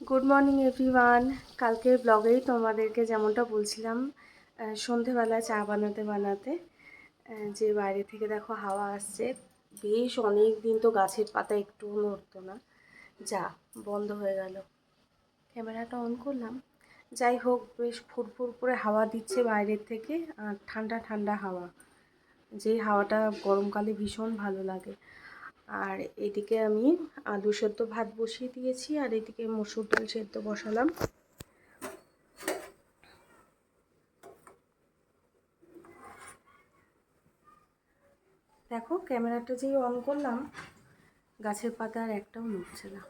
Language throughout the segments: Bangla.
গুড মর্নিং এভরিওয়ান কালকের ব্লগেই তোমাদেরকে যেমনটা বলছিলাম সন্ধেবেলা চা বানাতে বানাতে যে বাইরে থেকে দেখো হাওয়া আসছে, বেশ অনেক দিন তো গাছের পাতা একটুও নড়তো না। যা, বন্ধ হয়ে গেল। ক্যামেরাটা অন করলাম। যাই হোক, বেশ ফুরফুর করে হাওয়া দিচ্ছে বাইরের থেকে, আর ঠান্ডা ঠান্ডা হাওয়া। যেই হাওয়াটা গরমকালে ভীষণ ভালো লাগে। আর এদিকে আমি আলু সেদ্ধ ভাত বসিয়ে দিয়েছি, আর এদিকে মসুর ডাল সেদ্ধ বসালাম। দেখো, ক্যামেরাটা যেই অন করলাম, গাছের পাতা আর একটাও নড়ছে না।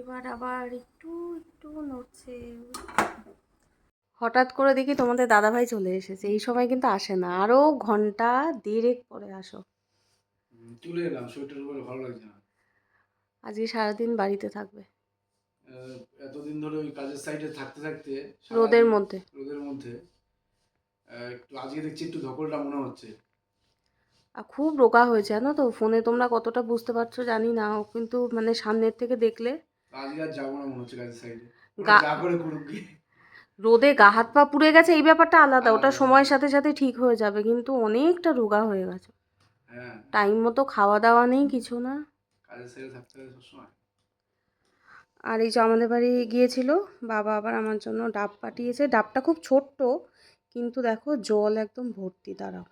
এবার আবার একটু একটু নড়ছে। হঠাৎ করে দেখি তোমাদের দাদাভাই চলে এসেছে। এই সময় কিন্তু আসে না। আরও ঘণ্টা দেড়েক পরে আসো। চলে এলাম। শরীরটার উপরে ভালো লাগছে না। আজকে সারাদিন বাড়িতে থাকবে। এতদিন ধরে ওই কাজের সাইডে থাকতে থাকতে রোদের মধ্যে। রোদের মধ্যে একটু আজকে দেখছি একটু ধকলটা মনে হচ্ছে। আর খুব রোগা হয়েছে জানো তো? ফোনে তোমরা কতটা বুঝতে পারছ জানি না। ও কিন্তু মানে সামনের থেকে দেখলে আজকে আর যাব না মনে হচ্ছে কাজের সাইডে গা- যা করে করুক গিয়ে। রোদে গা হাত পা পুড়ে গেছে এই ব্যাপারটা আলাদা। ওটা সময়ের সাথে সাথে ঠিক হয়ে যাবে কিন্তু অনেকটা রোগা হয়ে গেছে। হ্যাঁ। টাইম মতো খাওয়া দাওয়া নেই কিছু না। আর এই যে আমাদের বাড়ি গিয়েছিল বাবা আবার আমার জন্য ডাব পাঠিয়েছে। ডাবটা খুব ছোট্ট কিন্তু দেখো জল একদম ভর্তি দাঁড়াও।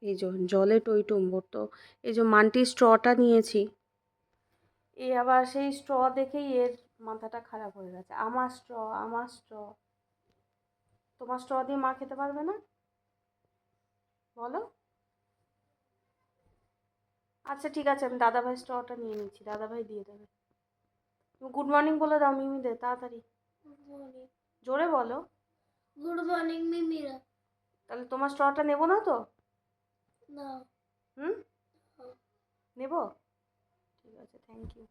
এই যে জলে টইটুম্বর। তো এই যে মান্টির স্ট্রটা নিয়েছি এই আবার সেই স্ট্র দেখেই এর মাথাটা খারাপ হয়ে গেছে। আমার স্ট্র আমার স্ট্র তোমার স্ট্র দিয়ে মা খেতে পারবে না? বলো। আচ্ছা ঠিক আছে আমি দাদাভাই স্ট্রটা নিয়ে নিচ্ছি। দাদাভাই দিয়ে দেবে। তুমি গুড মর্নিং বলে দাও মিমিদের তাড়াতাড়ি। জোরে বলো। গুড মর্নিং মিমিরা। তাহলে তোমার স্ট্রটা নেব না তো? না। হুম? নেব? ঠিক আছে থ্যাংক ইউ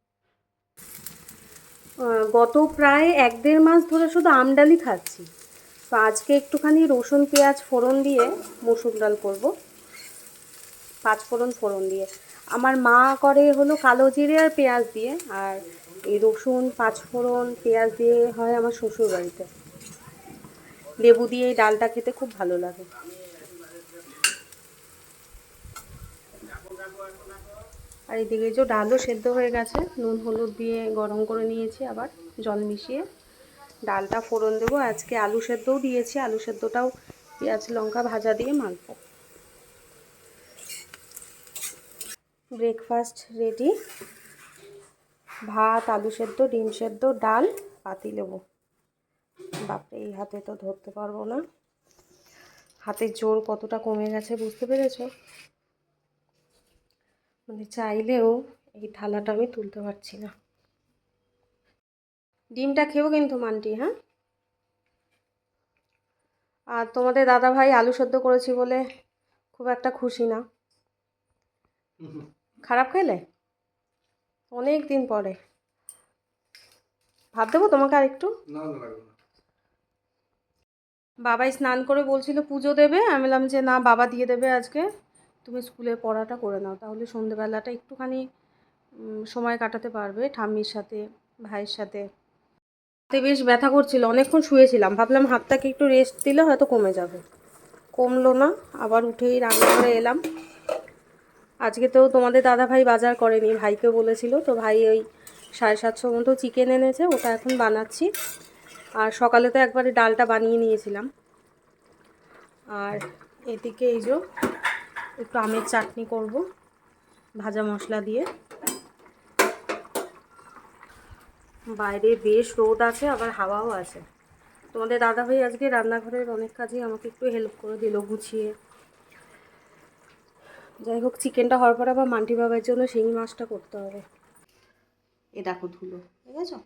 গত প্রায় এক দেড় মাস ধরে শুধু আমডালি খাচ্ছি। তো আজকে একটুখানি রসুন, পেঁয়াজ ফোড়ন দিয়ে মসুর ডাল করব। পাঁচ ফোড়ন ফোড়ন দিয়ে। আমার মা করে হলো কালো জিরে আর পেঁয়াজ দিয়ে, আর এই রসুন, পাঁচ ফোড়ন, পেঁয়াজ দিয়ে হয় আমার শ্বশুর বাড়িতে লেবু দিয়ে এই ডালটা খেতে খুব ভালো লাগে। আর এদিকে যে ডালও সেদ্ধ হয়ে গেছে, নুন, হলুদ দিয়ে গরম করে নিয়েছি আবার, জল মিশিয়ে। ডালটা ফোড়ন দেবো, আজকে আলু সেদ্ধও দিয়েছি, আলু সেদ্ধটাও পেঁয়াজ, লঙ্কা ভাজা দিয়ে মাখবো। Breakfast ready. ভাত, আলু সেদ্ধ, ডিম সেদ্ধ, ডাল, পাতি লেবু। বাপরে, এই হাতে তো ধরতে পারব না। হাতের জোর কতটা কমে গেছে বুঝতে পেরেছ? মানে চাইলেও এই থালাটা আমি তুলতে পারছি না। ডিমটা খেয়েও কিন্তু মানটি হ্যাঁ? আর তোমাদের দাদা ভাই আলু সেদ্ধ করেছি বলে খুব একটা খুশি না। খারাপ খেলে? অনেক দিন পরে। ভাত দেবো তোমাকে আর একটু বাবাই স্নান করে বলছিল পুজো দেবে। আমি বললাম যে না বাবা দিয়ে দেবে আজকে। তুমি স্কুলে পড়াটা করে নাও, তাহলে সন্ধেবেলাটা একটুখানি সময় কাটাতে পারবে ঠাম্মির সাথে, ভাইয়ের সাথে। হাতে বেশ ব্যথা করছিল, অনেকক্ষণ শুয়েছিলাম, ভাবলাম হাতটাকে একটু রেস্ট দিলে হয়তো কমে যাবে। কমলো না, আবার উঠেই রান্না করে এলাম। আজকে তো তোমাদের দাদা ভাই বাজার করেনি, ভাইকে বলেছিল, তো ভাই ওই সাড়ে সাতশো মতো চিকেন এনেছে, ওটা এখন বানাচ্ছি। আর সকালে তো একবারে ডালটা বানিয়ে নিয়েছিলাম। আর এদিকে এই যে একটু আমের চাটনি করব ভাজা মশলা দিয়ে। বাইরে বেশ রোদ আছে আবার হাওয়াও আছে। তোমাদের দাদাভাই আজকে রান্নাঘরের অনেক কাজেই আমাকে একটু হেল্প করে দিল গুছিয়ে। যাই হোক চিকেনটা হওয়ার পর আবার মান্টি বাবার জন্য শিঙি মাছটা করতে হবে। এ দেখো ধুলো ঠিক আছে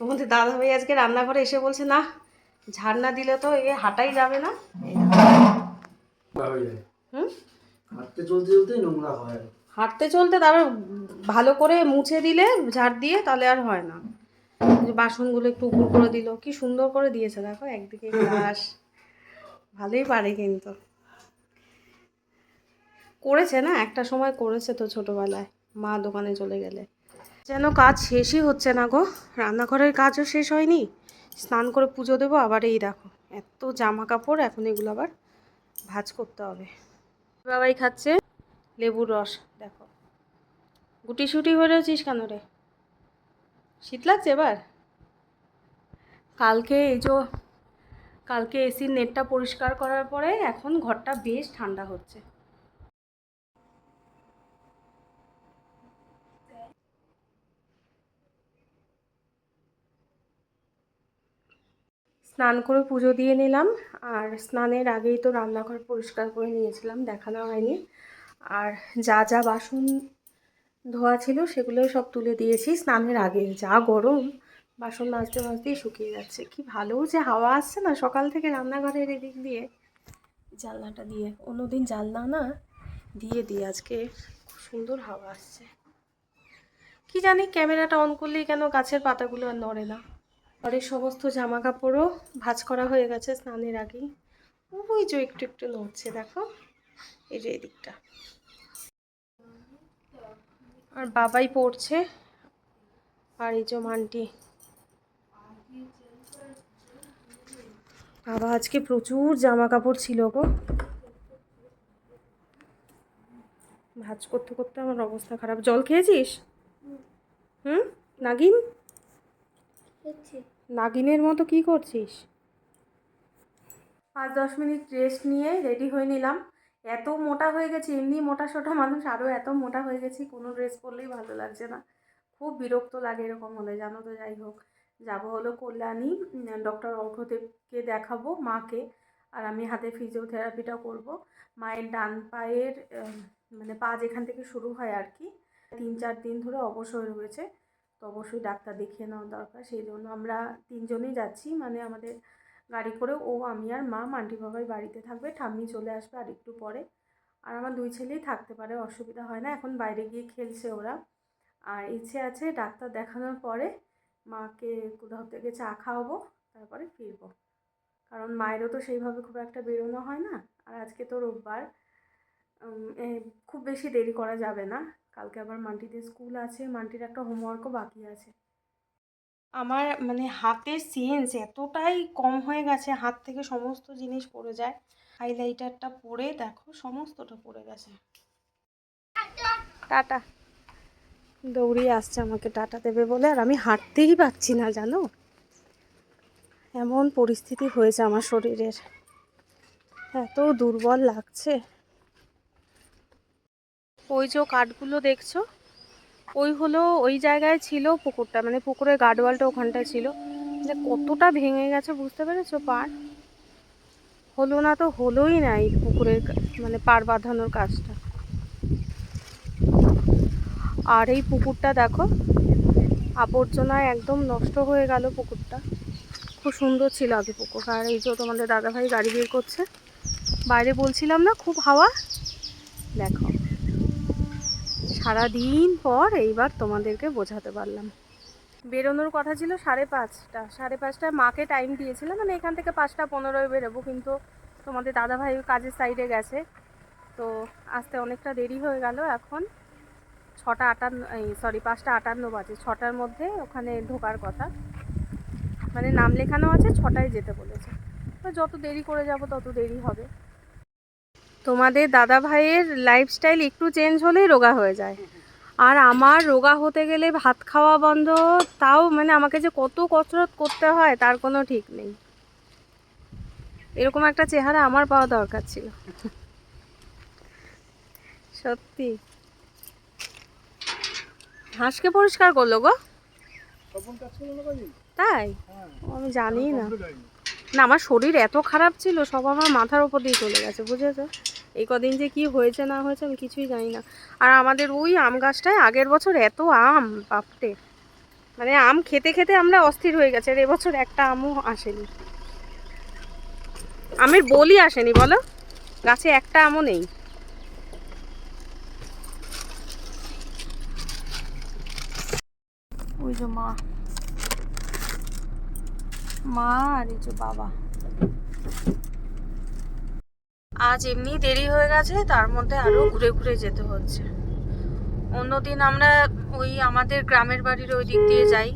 তোমাদের দাদা ভাই আজকে রান্নাঘরে এসে বলছে না ঝাড় না দিলে তো এ হাঁটাই যাবে না এই দেখো। হয়ে যায় হুম হাঁটতে চলতে চলতেই নোংরা হয়। হাঁটতে চলতে তারপর ভালো করে মুছে দিলে ঝাড় দিয়ে তাহলে আর হয় না। বাসনগুলো একটু উপর করে দিল। কি সুন্দর করে দিয়েছে দেখো একদিকে গ্লাস। ভালোই পারে কিন্তু। করেছে না? একটা সময় করেছে তো ছোটবেলায়। মা দোকানে চলে গেলে। যেন কাজ শেষই হচ্ছে না গো। রান্নাঘরের কাজও শেষ হয়নি। স্নান করে পুজো দেবো আবার এই দেখো। এত জামা কাপড় এখন এগুলো আবার ভাজ করতে হবে। বাবাই খাচ্ছে লেবুর রস, দেখো। গুটি শুটি হয়ে রয়েছিস কেন রে? শীত লাগছে এবার? কালকে এই যে, কালকে এসির নেটটা পরিষ্কার করার পরে এখন ঘরটা বেশ ঠান্ডা হচ্ছে। স্নান করে পুজো দিয়ে নিলাম। আর স্নানের আগেই তো রান্নাঘর পরিষ্কার করে নিয়েছিলাম, দেখানো হয়নি। আর যা যা বাসন ধোয়া ছিল সেগুলো সব তুলে দিয়েছি। স্নানের আগে যা গরম, বাসন মাজতে মাজতেই শুকিয়ে যাচ্ছে। কি ভালো যে হাওয়া আসছে না সকাল থেকে রান্নাঘরের এদিক দিয়ে। জানলাটা দিয়ে, অন্যদিন জানলা না, দিয়ে দিয়ে আজকে খুব সুন্দর হাওয়া আসছে। কি জানি ক্যামেরাটা অন করলেই কেন গাছের পাতাগুলো আর নড়ে না। ঘরের সমস্ত জামা কাপড়ও ভাঁজ করা হয়ে গেছে স্নানের আগেই। ওই যে একটু একটু নড়ছে, দেখো। এই যে এদিকটা। আর বাবাই পড়ছে। আর এই যে মানটি। বাবা, আজকে প্রচুর জামা কাপড় ছিল গো। ভাজ করতে করতে আমার অবস্থা খারাপ। জল খেয়েছিস? হুম? নাগিন? হচ্ছে নাগিনের মতো কি করছিস? পাঁচ দশ মিনিট রেস্ট নিয়ে রেডি হয়ে নিলাম। এত মোটা হয়ে গেছি, এমনি মোটা সোটা মানুষ আরও এত মোটা হয়ে গেছি, কোনো ড্রেস পরলেই ভালো লাগছে না। খুব বিরক্ত লাগে এরকম হলে, জানো তো যাই হোক। যাব হলো কল্যাণী ডক্টর অর্ঘদেবকে দেখাবো মাকে, আর আমি হাতে ফিজিওথেরাপিটা করব। মায়ের ডান পায়ের মানে পা যেখান থেকে শুরু হয় আর কি, তিন চার দিন ধরে অবসর রয়েছে। তো অবশ্যই ডাক্তার দেখিয়ে নেওয়া দরকার। সেই জন্য আমরা তিনজনেই যাচ্ছি। মানে আমাদের গাড়ি করে ও, আমি আর মা, মান্টি বাবাই বাড়িতে থাকবে। ঠাম্মি চলে আসবে আর একটু পরে। আর আমার দুই ছেলেই থাকতে পারে, অসুবিধা হয় না। এখন বাইরে গিয়ে খেলছে ওরা। আর ইচ্ছে আছে ডাক্তার দেখানোর পরে মাকে কোথাও থেকে চা খাওয়াবো, তারপরে ফিরবো। কারণ মায়েরও তো সেইভাবে খুব একটা বেরোনো হয় না। আর আজকে তো রোববার। খুব বেশি দেরি করা যাবে না। কালকে আবার মান্টিতে স্কুল আছে মান্টির একটা হোমওয়ার্কও বাকি আছে। আমার মানে হাতের সেন্স এতটাই কম হয়ে গেছে হাত থেকে সমস্ত জিনিস পড়ে যায়। হাইলাইটারটা পরে দেখো সমস্তটা পড়ে গেছে। টাটা। দৌড়িয়ে আসছে আমাকে টাটা দেবে বলে আর আমি হাঁটতেই পারছি না জানো? এমন পরিস্থিতি হয়েছে আমার শরীরের। এত দুর্বল লাগছে। ওই যে কাঠগুলো দেখছ? ওই হলো ওই জায়গায় ছিল পুকুরটা মানে পুকুরের গার্ডওয়ালটা ওখানটায় ছিল। যে কতটা ভেঙে গেছে বুঝতে পেরেছ? পার? হলো না তো হলোই না এই পুকুরের মানে পার বাঁধানোর কাজটা। আর এই পুকুরটা দেখো আবর্জনায় একদম নষ্ট হয়ে গেল পুকুরটা। খুব সুন্দর ছিল আগে পুকুর। আর এই যে তোমাদের দাদাভাই গাড়ি বের করছে। বাইরে বলছিলাম না, খুব হাওয়া? সারাদিন পর এইবার তোমাদেরকে বোঝাতে পারলাম। বেরোনোর কথা ছিল সাড়ে পাঁচটা। সাড়ে পাঁচটায় মাকে টাইম দিয়েছিলাম। মানে এখান থেকে পাঁচটা পনেরোয় বেরোবো, কিন্তু তোমাদের দাদাভাই কাজের সাইডে গেছে। তো আসতে অনেকটা দেরি হয়ে গেল এখন। ছটা আটান্ন, এই সরি পাঁচটা আটান্ন বাজে। ছটার মধ্যে ওখানে ঢোকার কথা। মানে নাম লেখানো আছে, ছটায় যেতে বলেছে। তো যত দেরি করে যাব, তত দেরি হবে। তোমাদের দাদা ভাইয়ের লাইফস্টাইল একটু চেঞ্জ হলেই রোগা হয়ে যায়। আর আমার রোগা হতে গেলে ভাত খাওয়া বন্ধ তাও মানে আমাকে যে কত কসরত করতে হয় তার কোনো ঠিক নেই। এরকম একটা চেহারা আমার পাওয়া দরকার ছিল। সত্যি। হাঁসকে পরিষ্কার করল গো? তাই? আমি জানি না। না, আমার শরীর এত খারাপ ছিল, সব আমার মাথার ওপর দিয়ে চলে গেছে, বুঝেছ? এই কদিন যে কি হয়েছে, না হয়েছে, আমি কিছুই জানি না। আর আমাদের ওই আম গাছটায় আগের বছর এত আম বাপটে মানে আম খেতে খেতে আমরা অস্থির হয়ে গেছে, আর এবছর একটা আমও আসেনি। আমের বলি আসেনি, বলো? গাছে একটা আমও নেই। ওই যে মা মা আর বাবা। আজ এমনি দেরি হয়ে গেছে, তার মধ্যে আরও ঘুরে ঘুরে যেতে হচ্ছে। অন্যদিন আমরা ওই আমাদের গ্রামের বাড়ির ওই দিক দিয়ে যাই।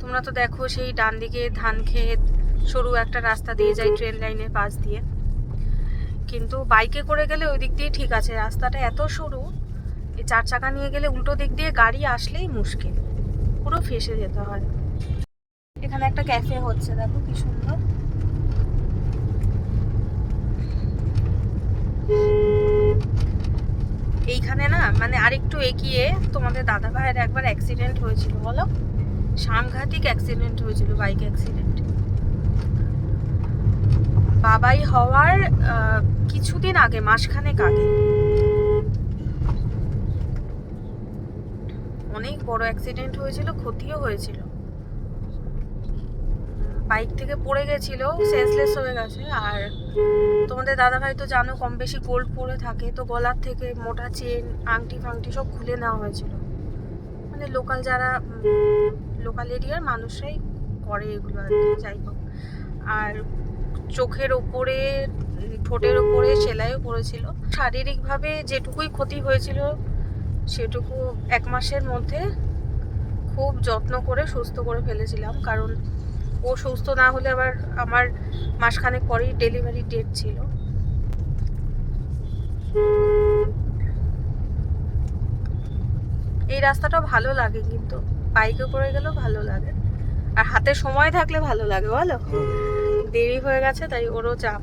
তোমরা তো দেখো সেই ডান দিকে ধান ক্ষেত, সরু একটা রাস্তা দিয়ে যাই ট্রেন লাইনের পাশ দিয়ে। কিন্তু বাইকে করে গেলে ওই দিক দিয়ে ঠিক আছে, রাস্তাটা এত সরু, এই চার চাকা নিয়ে গেলে উল্টো দিক দিয়ে গাড়ি আসলেই মুশকিল। পুরো ফেসে যেতে হয়। এখানে একটা ক্যাফে হচ্ছে, দেখো কি সুন্দর। এইখানে না মানে আরেকটু এগিয়ে তোমাদের দাদা ভাইয়ের একবার অ্যাক্সিডেন্ট হয়েছিল, বলো? সাংঘাতিক অ্যাক্সিডেন্ট হয়েছিল বাইক অ্যাক্সিডেন্ট বাবাই হওয়ার কিছুদিন আগে, মাসখানেক আগে। অনেক বড় অ্যাক্সিডেন্ট হয়েছিল, ক্ষতিও হয়েছিল। বাইক থেকে পড়ে গেছিল সেন্সলেস হয়ে গেছে। আর তোমাদের দাদা ভাই তো জানো, কম বেশি গোল্ড পরে থাকে, তো গলার থেকে মোটা চেন আংটি ফাংটি সব খুলে নেওয়া হয়েছিল। মানে লোকাল যারা লোকাল এরিয়ার মানুষরাই করে এগুলো আর কি, যাই হোক। আর চোখের ওপরে, ঠোঁটের ওপরে, সেলাইও পড়েছিল শারীরিকভাবে যেটুকুই ক্ষতি হয়েছিল, সেটুকু এক মাসের মধ্যে খুব যত্ন করে, সুস্থ করে ফেলেছিলাম। কারণ ও সুস্থ না হলে আবার আমার মাসখানেক পরেই ডেলিভারি ডেট ছিল। এই রাস্তাটা ভালো লাগে কিন্তু বাইকে করে গেলেও ভালো লাগে। আর হাতে সময় থাকলে ভালো লাগে, বলো? দেরি হয়ে গেছে, তাই ওরও চাপ।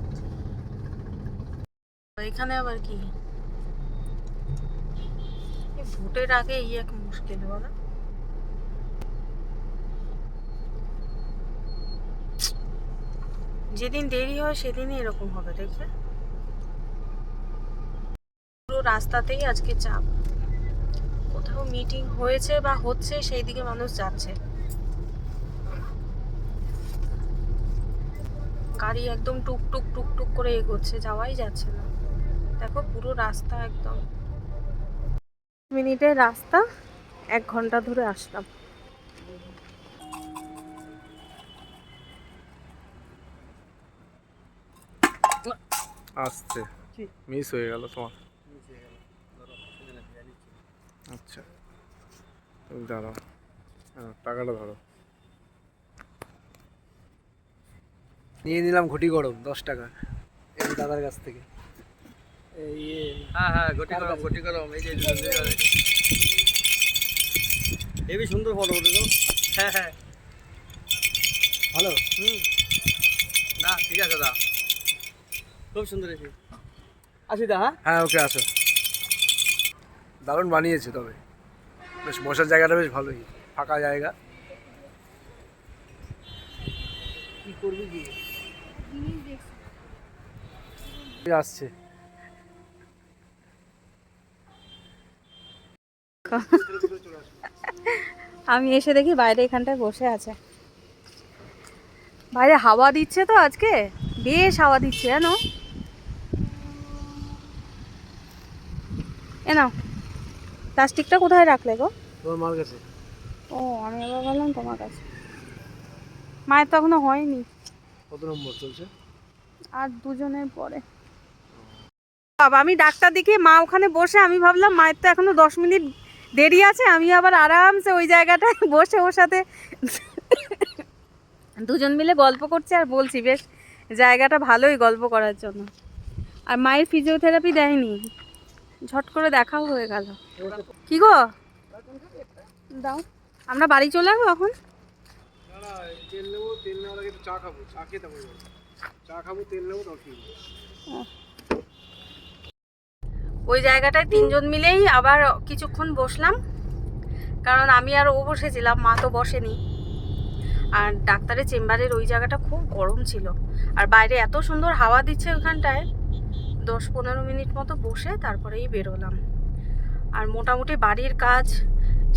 এখানে আবার কি? ভোটের আগে এই এক মুশকিল, বলো? যেদিন দেরি হয়, সেদিনই এরকম হবে দেখবে পুরো রাস্তাতেই আজকে চাপ। কোথাও মিটিং হয়েছে বা হচ্ছে, সেই দিকে মানুষ যাচ্ছে। গাড়ি একদম টুক টুক টুক টুক করে এগোচ্ছে, যাওয়াই যাচ্ছে না। দেখো পুরো রাস্তা একদম। মিনিটের রাস্তা, এক ঘণ্টা ধরে আসলাম। আসছে। মিস হয়ে গেল তোমার। আচ্ছা। তুমি দাঁড়াও। হ্যাঁ টাকাটা ধরো। নিয়ে নিলাম ঘটি গরম দশ টাকা। এই দাদার কাছ থেকে। এই হ্যাঁ হ্যাঁ গটি গরম গটি গরম এই যে হেবি সুন্দর ফটো তো। হ্যাঁ হ্যাঁ। ভালো হুম। না ঠিক আছে দা খুব সুন্দর এসে। আসি দা হ্যাঁ? হ্যাঁ ওকে আসো। দারুণ বানিয়েছে তবে। বেশ বসার জায়গাটা বেশ ভালোই ফাঁকা জায়গা। কি করবি কি আসছে। আমি এসে দেখি বাইরে এখানটায় বসে আছে। বাইরে হাওয়া দিচ্ছে তো আজকে। বেশ হাওয়া দিচ্ছে জানো? এ নাও। প্লাস্টিকটা কোথায় রাখলে গো? তোমার কাছে। ও আমি আবার ভাবলাম তোমার কাছে। মায়ের তো এখনও হয়নি। কত নম্বর চলছে? আর দুজনের পরে। বাবা আমি ডাক্তার দেখিয়ে মা ওখানে বসে আমি ভাবলাম মায়ের তো এখনও দশ মিনিট দেরি আছে আমি আবার আরামসে ওই জায়গাটায় বসে ওর সাথে দুজন মিলে গল্প করছে আর বলছি বেশ জায়গাটা ভালোই গল্প করার জন্য। আর মায়ের ফিজিওথেরাপি দেয়নি। ঝট করে দেখাও হয়ে গেল। কি গো? দাও। আমরা বাড়ি চলে এখন যাব। ফিরবো ওই জায়গাটায় তিনজন মিলেই আবার কিছুক্ষণ বসলাম। কারণ আমি আর ও বসেছিলাম, মা তো বসেনি। আর ডাক্তারের চেম্বারের ওই জায়গাটা খুব গরম ছিল। আর বাইরে এত সুন্দর হাওয়া দিচ্ছে ওখানটায় দশ পনেরো মিনিট মতো বসে তারপরেই বেরোলাম। আর মোটামুটি বাড়ির কাজ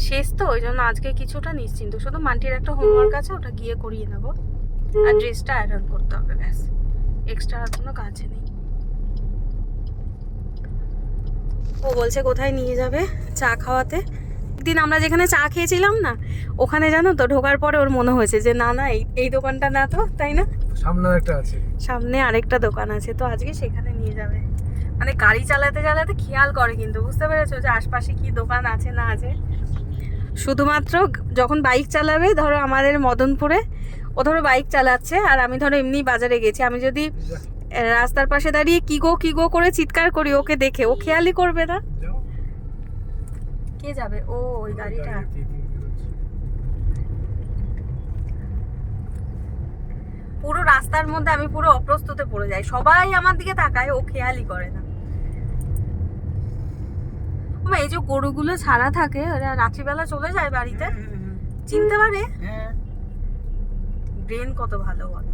শেষ তো ওই জন্য আজকে কিছুটা নিশ্চিন্ত। শুধু মান্টির একটা হোমওয়ার্ক আছে, ওটা গিয়ে করিয়ে নেব। আর ড্রেসটা আয়রন করতে হবে, ব্যাস। এক্সট্রা আর কোনো কাজ নেই। ও বলছে, কোথায় নিয়ে যাবে চা খাওয়াতে? দিন আমরা যেখানে চা খেয়েছিলাম না, ওখানে জানো তো, ঢোকার পরে ওর মনে হয়েছে যে, না না, এই এই দোকানটা না তো, তাই না? সামনে একটা আছে। সামনে আরেকটা দোকান আছে তো আজকে সেখানে নিয়ে যাবে। মানে গাড়ি চালাতে চালাতে খেয়াল করে কিন্তু বুঝতে পেরেছ যে আশপাশে কি দোকান আছে না আছে? শুধুমাত্র যখন বাইক চালাবে ধরো আমাদের মদনপুরে ও ধরো বাইক চালাচ্ছে আর আমি ধরো এমনি বাজারে গেছি। আমি যদি রাস্তার পাশে দাঁড়িয়ে কি গো কি গো করে চিৎকার করি ওকে দেখে ও খেয়ালই করবে না। কে যাবে? ও ওই গাড়িটা পুরো রাস্তার মধ্যে আমি পুরো অপ্রস্তুতে পড়ে যাই। সবাই আমার দিকে তাকায় ও খেয়ালই করে না। এই যে গরুগুলো ছাড়া থাকে ওরা রাত্রিবেলা চলে যায় বাড়িতে? চিনতে পারে? হ্যাঁ। ব্রেন কত ভালো বলো।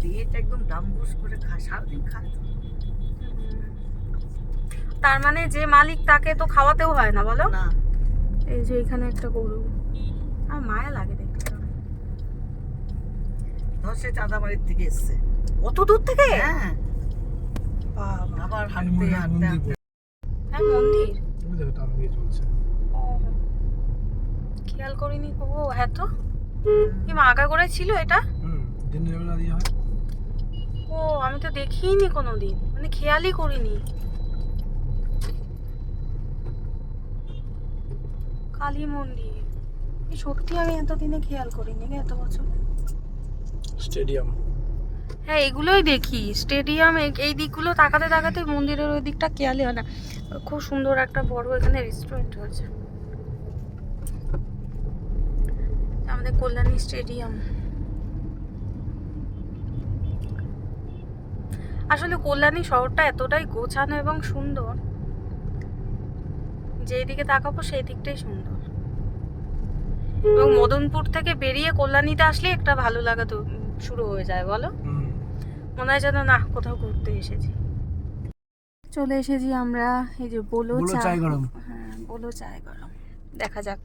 পেট একদম ডাম্বুস করে খা সারাদিন খায় তার মানে যে মালিক তাকে তো খাওয়াতেও হয় না বলো? না। এই যে এখানে একটা গরু। আর মায়া লাগে ধর সে চাঁদাবাড়ির থেকে এসছে। অত দূর থেকে? হ্যাঁ। আবার হাঁটতে হাঁটতে হাঁটতে। হ্যাঁ মন্দির। তুমি দেখো টান দিয়ে চলছে। খেয়াল করিনি ও হ্যাঁ তো কি মাগা করে ছিল এটা? হুম দিনের বেলা দিয়ে হয়। ও আমি তো দেখিনি কোনোদিন। মানে খেয়ালই করিনি। কালী মন্দির। এই সত্যি আমি এতদিনে খেয়াল করিনি এত বছর। স্টেডিয়াম। হ্যাঁ এগুলোই দেখি। স্টেডিয়াম, এই দিকগুলো তাকাতে তাকাতে মন্দিরের ওই দিকটা খেয়ালই হয় না। খুব সুন্দর একটা বড় এখানে রেস্টুরেন্ট হয়েছে। আমাদের কল্যাণী স্টেডিয়াম। আসলে কল্যাণী শহরটা এতটাই গোছানো এবং সুন্দর যেই দিকে তাকাবো সেই দিকটাই সুন্দর। এবং মদনপুর থেকে বেরিয়ে কল্যাণীতে আসলে একটা ভালো লাগা শুরু হয়ে যায় বলো? মনে হয় যেন না কোথাও ঘুরতে এসেছি। চলে এসেছি আমরা এই যে বলো চা। গরম। হ্যাঁ বলো চায় গরম। দেখা যাক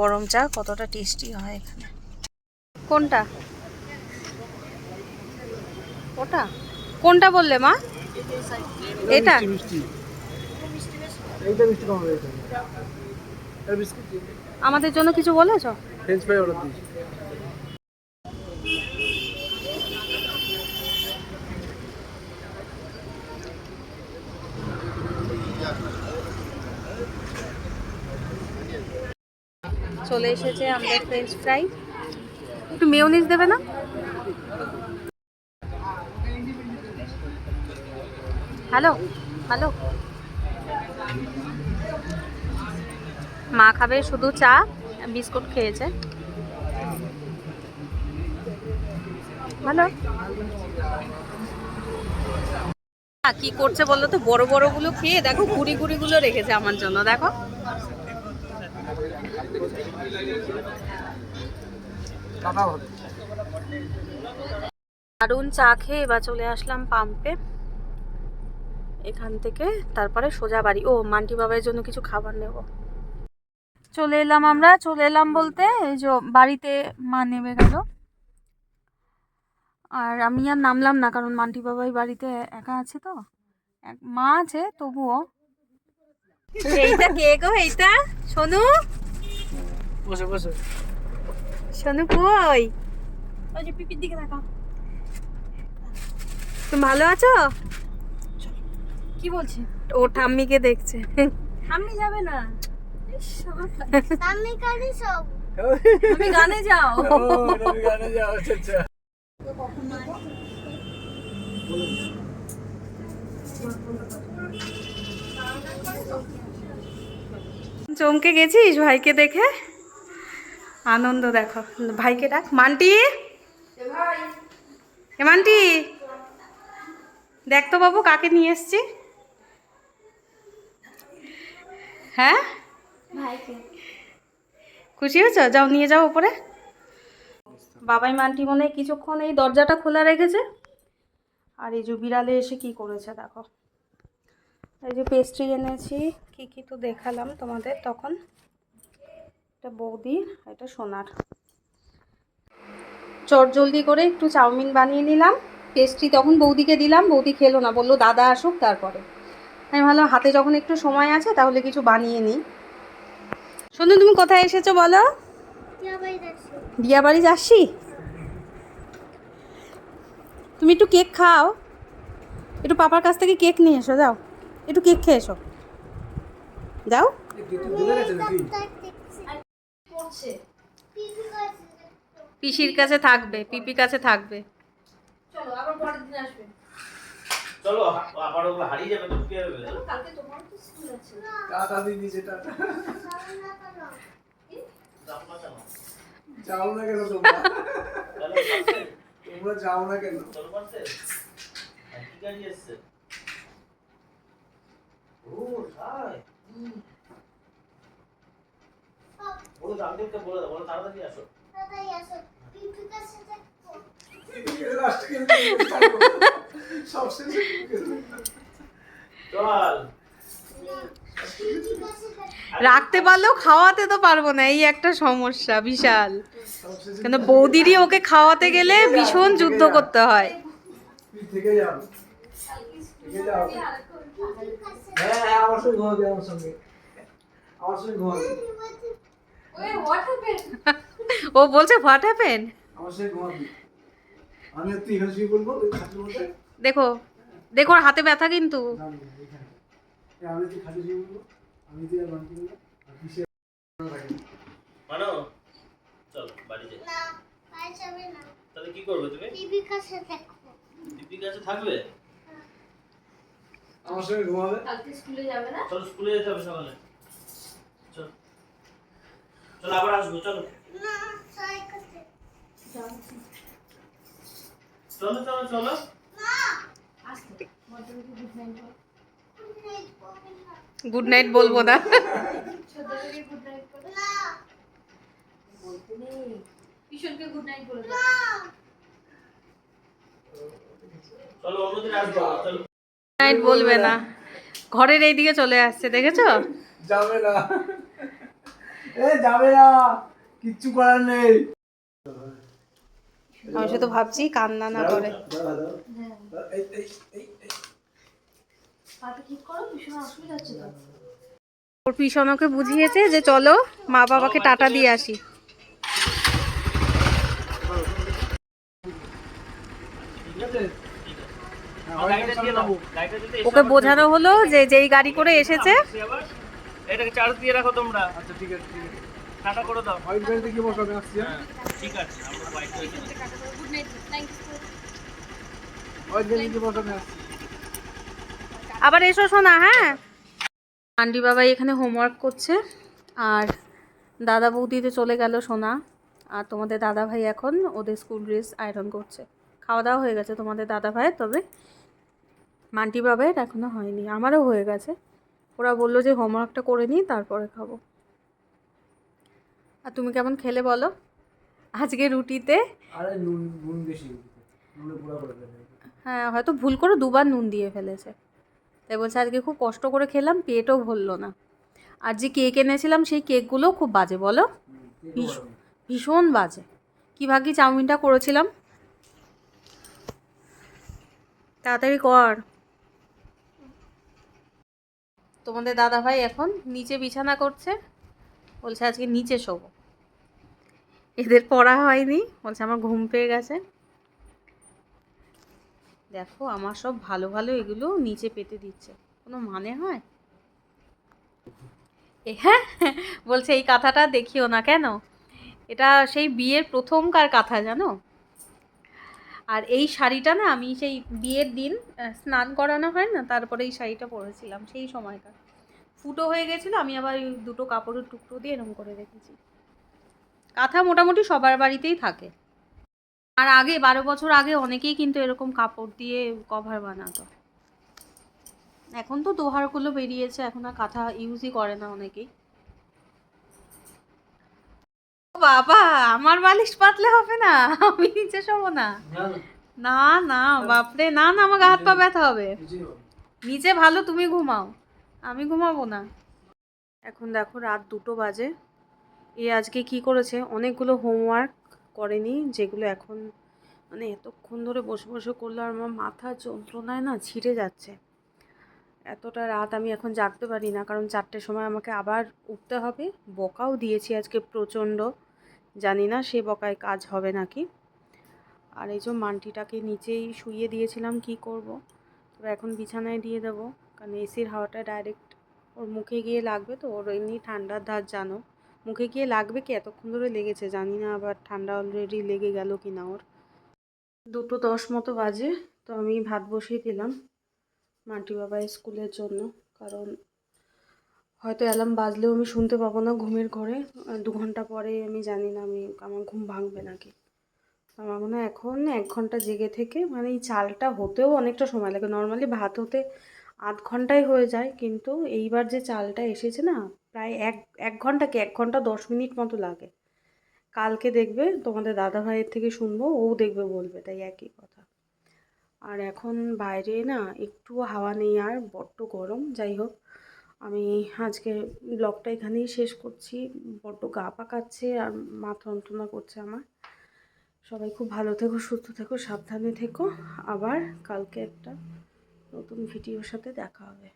গরম চা কতটা টেস্টি হয় এখানে। কোনটা? ওটা? কোনটা বললে মা? এটা? আমাদের জন্য কিছু বলেছ? ফ্রেঞ্চ ফ্রাই অর্ডার দিয়েছি। চলে এসেছে আমাদের ফ্রেঞ্চ ফ্রাই একটু মেয়োনিজ দেবে না? হ্যালো হ্যালো মা খাবে শুধু চা, বিস্কুট খেয়েছে। ভালো। কি করছে বলো তো বড় বড়গুলো খেয়ে দেখো কুড়ি গুলো রেখেছে আমার জন্য, দেখো। দারুণ চা খেয়ে এবার চলে আসলাম পাম্পে। এখান থেকে তারপরে সোজা বাড়ি। ও, মান্টি বাবার জন্য কিছু খাবার নেব। চলে এলাম আমরা, চলে এলাম বলতে এই যে বাড়িতে মা নেমে গেল। আর আমি আর নামলাম না, কারণ মান্টি বাবাই বাড়িতে একা আছে তো। মা আছে, তবুও। এইটা কে গো এইটা? বসে বসে। সোনু কই? ওই যে পিপির দিকে তাকাও। তুমি ভালো আছো? কি বলছে? ও ঠাম্মিকে দেখছে। ঠাম্মি যাবে না। আমি কারি সব তুমি গানে যাও। ও গানে যাও আচ্ছা আচ্ছা। চমকে গেছিস ভাইকে দেখে? আনন্দ দেখো। ভাইকে ডাক। মান্টি? এ মান্টি? দেখ তো বাবু কাকে নিয়ে এসছি? হ্যাঁ? খুশি হয়েছ? যাও নিয়ে যাও উপরে বাবাই মান্টি মনে হয় কিছুক্ষণ এই দরজাটা খোলা রেখেছে। আর এই যে বিড়ালে এসে কি করেছে দেখো। এই যে পেস্ট্রি এনেছি। কি কি তো দেখালাম তোমাদের তখন। এটা বৌদির এটা সোনার। চট জলদি করে একটু চাউমিন বানিয়ে নিলাম। পেস্ট্রি তখন বৌদিকে দিলাম, বৌদি খেলো না, বলল, দাদা আসুক তারপরে। আমি ভাবলাম, হাতে যখন একটু সময় আছে, তাহলে কিছু বানিয়ে নিই। সন্ধু তুমি কোথায় এসেছ বলো? টিয়া বাড়ি যাচ্ছি। দিয়া বাড়ি যাচ্ছি তুমি একটু কেক খাও। একটু পাপার কাছ থেকে কেক নিয়ে এসো, যাও। একটু কেক খেয়ে এসো। যাও দূরে গেছে নাকি ডাক্তার দেখছি পিপি করছে পিসির কাছে থাকবে পিপি কাছে থাকবে। চলো আবার ওগুলো হারিয়ে যাবে তো কি হবে টাটা দিন নিচে টাটা সামনে না যাও না কেন তোমরা? তোমরা যাও না কেন? চলো ও বলে দাও বলো তাড়াতাড়ি আসো। তাড়াতাড়ি আসো রাখতে পারলেও খাওয়াতে তো পারব না এই একটা সমস্যা বিশাল। কিন্তু বৌদিরই ওকে খাওয়াতে গেলে ভীষণ যুদ্ধ করতে হয়। হ্যাঁ হ্যাঁ আমার সঙ্গে আমার সঙ্গে। আমার সঙ্গে ও বলছে হোয়াট হ্যাপেন দেখো দেখো ওর হাতে ব্যথা কিন্তু। না, না, এখানে। এই আমি তুই খাটে শুয়ে বলব আমি তুই আর বান্টি বলব আর পিছিয়ে মানো চল বাড়ি যাই। না পায়ে যাবে না। তাহলে কি করবে তুমি? দেখো দিদির কাছে থাকবে? আমার সঙ্গে ঘুমাবে? চলো স্কুলে যেতে হবে সকালে চলো আবার আসব চলো। চলো চলো চলো। গুড নাইট বলবি না। গুড নাইট চলো অন্যদিন আসব চলো। নাইট বলবে না। ঘরের এইদিকে চলে আসছে দেখেছ? যাবে না। এ যাবে না। কিচ্ছু করার নেই। আমি শুধু ভাবছি কান্না না করে। এই। ওর পিছনকে বুঝিয়েছে যে চলো মা বাবাকে টাটা দিয়ে আসি। হ্যাঁ, ওকে বোঝানো হলো যে যেই গাড়ি করে এসেছে এটাকে চার্জ দিয়ে রাখো তোমরা। আচ্ছা ঠিক আছে ঠিক আছে। টাটা করে দাও। হোয়াইট গাড়িতে কি বসাবে? আসছি হ্যাঁ ঠিক আছে আমরা বাইক করে হোয়াইট গাড়িতে কি বসাবে? আসছি। আবার এসো শোনা হ্যাঁ? আন্টি বাবাই এখানে হোমওয়ার্ক করছে আর দাদা বৌদিতে চলে গেল সোনা আর তোমাদের দাদা ভাই এখন ওদের স্কুল ড্রেস আয়রন করছে। খাওয়া দাওয়া হয়ে গেছে তোমাদের দাদা ভাইয়ের তবে মান্টি বাবাইয়ের এখনও হয়নি আমারও হয়ে গেছে। ওরা বলল যে হোমওয়ার্কটা করে নিই তারপরে খাব। আর তুমি কেমন খেলে বলো? আজকে রুটিতে? হ্যাঁ হয়তো ভুল করে দুবার নুন দিয়ে ফেলেছে। তাই বলছে আজকে খুব কষ্ট করে খেলাম পেটও ভরলো না। আর যে কেক এনেছিলাম সেই কেকগুলোও খুব বাজে বলো? ভীষণ ভীষণ বাজে। কী ভাগ্যি চাউমিনটা করেছিলাম? তাড়াতাড়ি কর। তোমাদের দাদা ভাই এখন নিচে বিছানা করছে। বলছে আজকে নিচে শোবো। এদের পড়া হয়নি। বলছে আমার ঘুম পেয়ে গেছে। দেখো, আমার সব ভালো ভালো এগুলো নিচে পেতে দিচ্ছে। কোনো মানে হয়? হ্যাঁ বলছে এই কাঁথাটা দেখিও না কেন? এটা সেই বিয়ের প্রথমকার কাঁথা জানো? আর এই শাড়িটা না আমি সেই বিয়ের দিন স্নান করানো হয় না, তারপরে এই শাড়িটা পরেছিলাম, সেই সময়কার ফুটো হয়ে গেছিল, আমি আবার ওই দুটো কাপড়ের টুকরো দিয়ে এরকম করে রেখেছি। কাঁথা মোটামুটি সবার বাড়িতেই থাকে। আর আগে, বারো বছর আগে অনেকেই কিন্তু এরকম কাপড় দিয়ে কভার বানাতো। এখন তো দোহারগুলো বেরিয়েছে, এখন আর কাঁথা ইউজই করে না অনেকেই। বাবা আমার বালিশ পাতলে হবে না আমি নিচে শোবো না। না না। বাপরে না না আমার হাত পা ব্যথা হবে। নিচে ভালো তুমি ঘুমাও। আমি ঘুমাবো না। এখন দেখো রাত দুটো বাজে। এ আজকে কি করেছে? অনেকগুলো হোমওয়ার্ক করেনি যেগুলো এখন মানে এতক্ষণ ধরে বসে বসে করল আর আমার মাথা যন্ত্রণায় না ছিঁড়ে যাচ্ছে। এতটা রাত আমি এখন জাগতে পারি না কারণ চারটের সময় আমাকে আবার উঠতে হবে। বকাও দিয়েছি আজকে প্রচণ্ড। জানি না, সে বকায় কাজ হবে নাকি। আর এই যে মান্টিটাকে নিচেই শুইয়ে দিয়েছিলাম, কি করব? তবে এখন বিছানায় দিয়ে দেবো, কারণ এসির হাওয়াটা ডাইরেক্ট ওর মুখে গিয়ে লাগবে তো, ওর এমনি ঠান্ডার ধার জানো। মুখে গিয়ে লাগবে কি? এতক্ষণ ধরে লেগেছে, জানি না আবার ঠান্ডা অলরেডি লেগে গেল কি না ওর। দুটো দশ মতো বাজে, তো আমি ভাত বসিয়ে দিলাম মান্টি বাবা স্কুলের জন্য, কারণ হয়তো অ্যালার্ম বাজলেও আমি শুনতে পাবো না ঘুমের ঘরে। দু ঘণ্টা পরে আমি জানি না আমি, আমার ঘুম ভাঙবে নাকি। আমার মনে হয় এখন এক ঘণ্টা জেগে থেকে মানে এই চালটা হতেও অনেকটা সময় লাগে। নর্মালি ভাত হতে আধ ঘন্টায় হয়ে যায়, কিন্তু এইবার যে চালটা এসেছে না, প্রায় এক এক ঘণ্টা কি, এক ঘণ্টা দশ মিনিট মতো লাগে। কালকে দেখবে তোমাদের দাদা ভাইয়ের থেকে শুনব, ও দেখবে বলবে, তাই একই কথা। আর এখন বাইরে না একটু হাওয়া নেই, আর বড্ড গরম। যাই হোক আমি আজকে ব্লগটা এখানেই শেষ করছি। বড্ড গা পাকাচ্ছে আর মাথা যন্ত্রণা করছে আমার। সবাই খুব ভালো থেকো, সুস্থ থেকো, সাবধানে থেকো। আবার কালকে একটা নতুন ভিডিওর সাথে দেখা হবে।